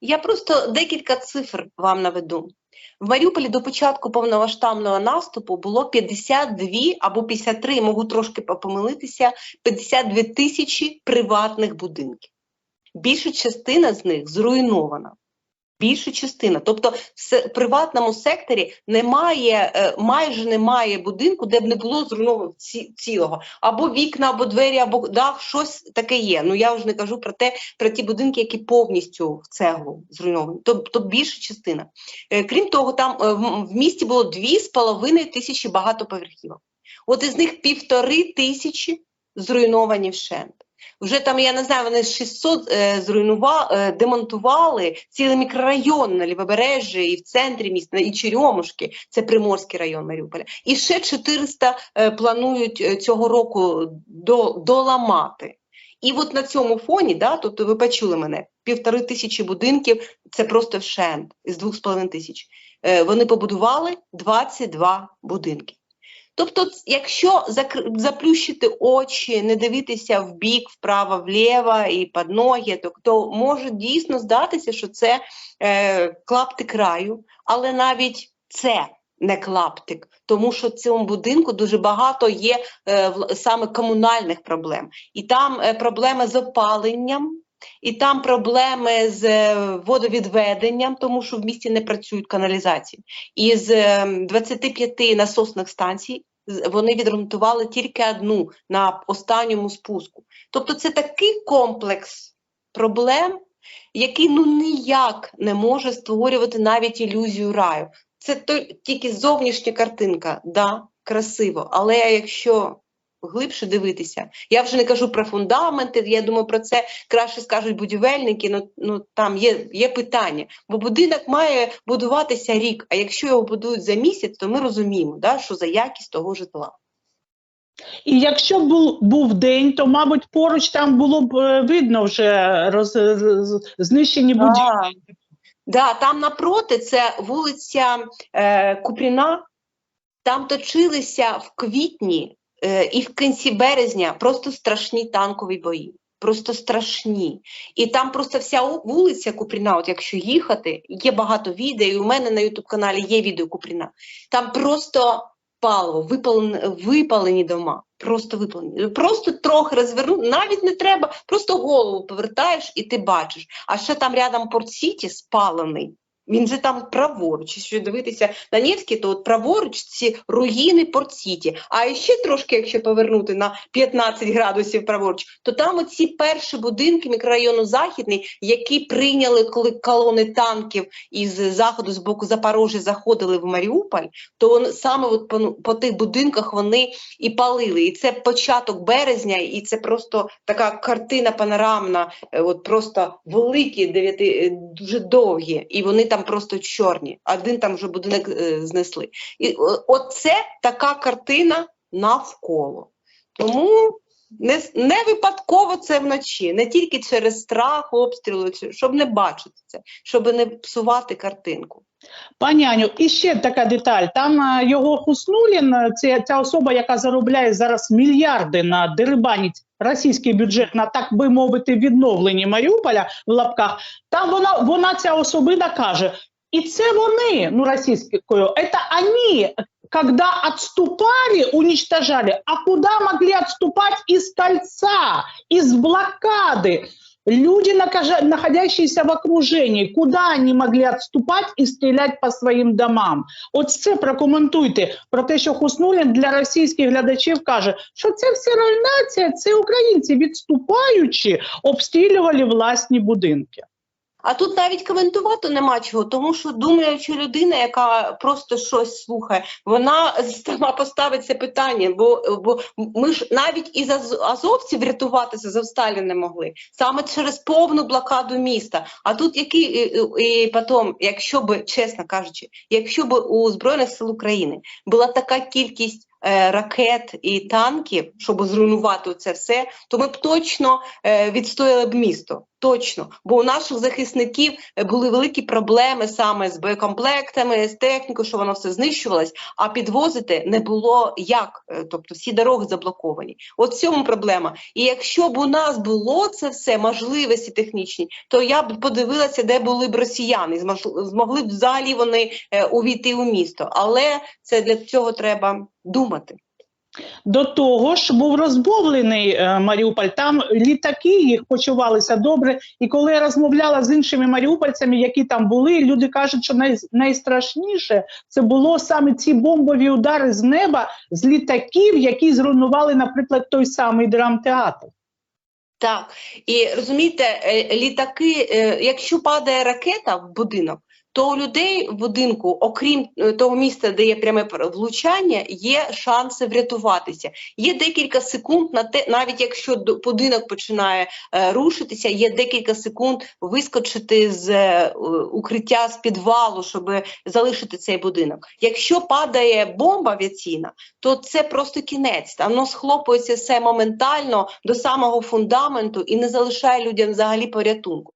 Я просто декілька цифр вам наведу. В Маріуполі до початку повномасштабного наступу було 52 або 53, можу трошки помилитися, 52 тисячі приватних будинків. Більша частина з них зруйнована. Більша частина. Тобто в приватному секторі немає, е, майже немає будинку, де б не було зруйновано ці, цілого. Або вікна, або двері, або дах, щось таке є. Ну я вже не кажу про те, про ті будинки, які повністю в цеглу зруйновані. Тобто більша частина. Е, крім того, там е, в місті було 2,5 тисячі багатоповерхівок. От із них півтори тисячі зруйновані вщент. Вже там, я не знаю, вони 600 е, зруйнували, е, демонтували цілий мікрорайон на Лівобережжі і в центрі міста, і Черемушки, це Приморський район Маріуполя. І ще 400 е, планують е, цього року до, доламати. І от на цьому фоні, да, тобто ви почули мене, півтори тисячі будинків, це просто вшент із двох з половиною тисяч. Е, вони побудували 22 будинки. Тобто, якщо заплющити очі, не дивитися в бік, вправо, вліво і під ноги, то, то може дійсно здатися, що це е, клаптик краю, але навіть це не клаптик, тому що в цьому будинку дуже багато є е, саме комунальних проблем. І там е, проблеми з опаленням. І там проблеми з е, водовідведенням, тому що в місті не працюють каналізації. І з 25 ем, насосних станцій вони відремонтували тільки одну на останньому спуску. Тобто це такий комплекс проблем, який ну ніяк не може створювати навіть ілюзію раю. Це тільки зовнішня картинка, да, красиво, але якщо глибше дивитися. Я вже не кажу про фундаменти, я думаю, про це краще скажуть будівельники, ну, ну там є є питання. Бо будинок має будуватися рік, а якщо його будують за місяць, то ми розуміємо, да, що за якість того житла. І якщо був був день, то, мабуть, поруч там було б е, видно вже роз, знищені будівлі. Так, да, там напроти це вулиця е, Купріна, там точилися в квітні і в кінці березня просто страшні танкові бої. Просто страшні. І там просто вся вулиця Купріна, от якщо їхати, є багато відео, і у мене на Ютуб-каналі є відео Купріна. Там просто паливо, випалені, випалені дома. Просто випалені. Просто трохи розвернути, навіть не треба, просто голову повертаєш і ти бачиш. А ще там рядом Порт Сіті спалений. Він же там праворуч, якщо дивитися на Невський, то от праворуч ці руїни Порт-Сіті. А ще трошки, якщо повернути на 15 градусів праворуч, то там оці перші будинки мікрорайону Західний, які прийняли, коли колони танків із заходу з боку Запорожжя заходили в Маріуполь, то вони, саме от по, по тих будинках вони і палили. І це початок березня, і це просто така картина панорамна, е, от просто великі, дев'яти, е, дуже довгі. І вони там там просто чорні, один там вже будинок е, знесли. І оце така картина навколо. Тому не не випадково це вночі, не тільки через страх, обстрілу, щоб не бачити це, щоб не псувати картинку. Пані Аню, і ще така деталь. Там а, його Хуснулін, це ця особа, яка заробляє зараз мільярди на дерибаніть російський бюджет на так би мовити відновленні Маріуполя в лапках. Там вона вона ця особина каже, і це вони ну російською, це вони, когда отступали, уничтожали, а куда могли отступать из кольца, из блокады? Люди, находящиеся в окруженні, куди вони могли відступати і стріляти по своїм домам? От це прокоментуйте про те, що Хуснулін для російських глядачів каже, що це все нація, це українці, відступаючи, обстрілювали власні будинки. А тут навіть коментувати нема чого, тому що думаючи людина, яка просто щось слухає, вона сама поставить це питання, бо бо ми ж навіть із азовців врятуватися Завсталі не могли саме через повну блокаду міста. А тут які і, і потім, якщо би чесно кажучи, якщо б у збройних сил України була така кількість ракет і танків, щоб зруйнувати це все, то ми б точно е, відстояли б місто. Точно, бо у наших захисників е, були великі проблеми саме з боєкомплектами, з технікою, що воно все знищувалось, а підвозити не було як. Е, Тобто всі дороги заблоковані. От в цьому проблема. І якщо б у нас було це все, можливості технічні, то я б подивилася, де були б росіяни, змогли б взагалі вони е, увійти у місто. Але це для цього треба думати. До того ж, був розбомблений е, Маріуполь. Там літаки їх почувалися добре. І коли я розмовляла з іншими маріупольцями, які там були, люди кажуть, що най, найстрашніше це було саме ці бомбові удари з неба з літаків, які зруйнували, наприклад, той самий драмтеатр. Так, і розумієте, е, літаки, е, якщо падає ракета в будинок, то у людей в будинку, окрім е, того місця, де є пряме пр- влучання, є шанси врятуватися. Є декілька секунд на те, навіть якщо будинок починає е, рушитися, є декілька секунд вискочити з е, укриття з підвалу, щоб залишити цей будинок. Якщо падає бомба авіаційна, то це просто кінець. Воно схлопується все моментально до самого фундаменту і не залишає людям взагалі порятунку.